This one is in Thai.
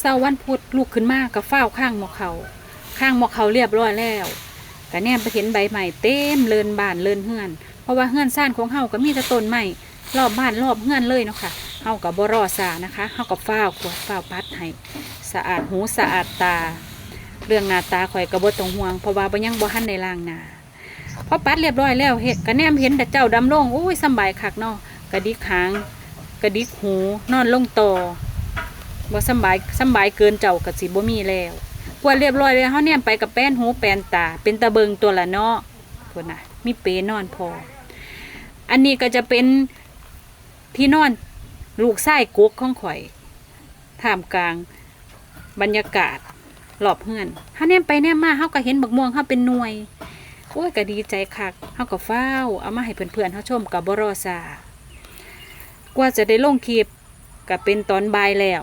เศร้าวันพุธลูกขึ้นมากกับฝ้าข้างหมอกเขาข้างหมอกเขาเรียบร้อยแล้วก็แนมไปเห็นใบใหม่เต็มเลินบานเลินเฮือน เพราะว่าเฮือนซ่านของเฮาก็มีแต่ต้นไม้รอบบ้านรอบเฮือนเลยเนาะค่ะเฮากับบรอซานะคะเฮากับฝ้าวขวดฝ้าวปัดให้สะอาดหูสะอาดตา เรื่องหน้าตาข่อยก็บ่ต้องห่วงเพราะว่าบ่ยังบ่ทันได้ล้างนาพอปัดเรียบร้อยแล้วเฮ็ดก็แนมเห็นแต่เจ้าดำลงโอ้ยสบายคักเนาะกระดิกหาง กระดิกหูนอนลงต่อ บ่สบายสบายเกินเจ้าก็สิบ่มีแล้วกวาดเรียบร้อยแล้วเฮาเนี่ยไปกับแป้นหูแป้นตา เป็นตะเบิงตัวละเนาะคนน่ะมีเปนอนพอ อันนี้ก็จะเป็นที่นอนลูกไส้กุ๊กของข่อยท่ามกลางบรรยากาศรอบเฮือนเฮาเนี่ยไปเนี่ยมาเฮาก็เห็นบักม่วงเฮาเป็นหน่วยโอ้ยก็ดีใจคักเฮาก็ฟ้า เอามาให้เพื่อนๆเฮาชมกับบรอซากว่าจะได้ลงคลิปก็เป็นตอนบ่ายแล้ว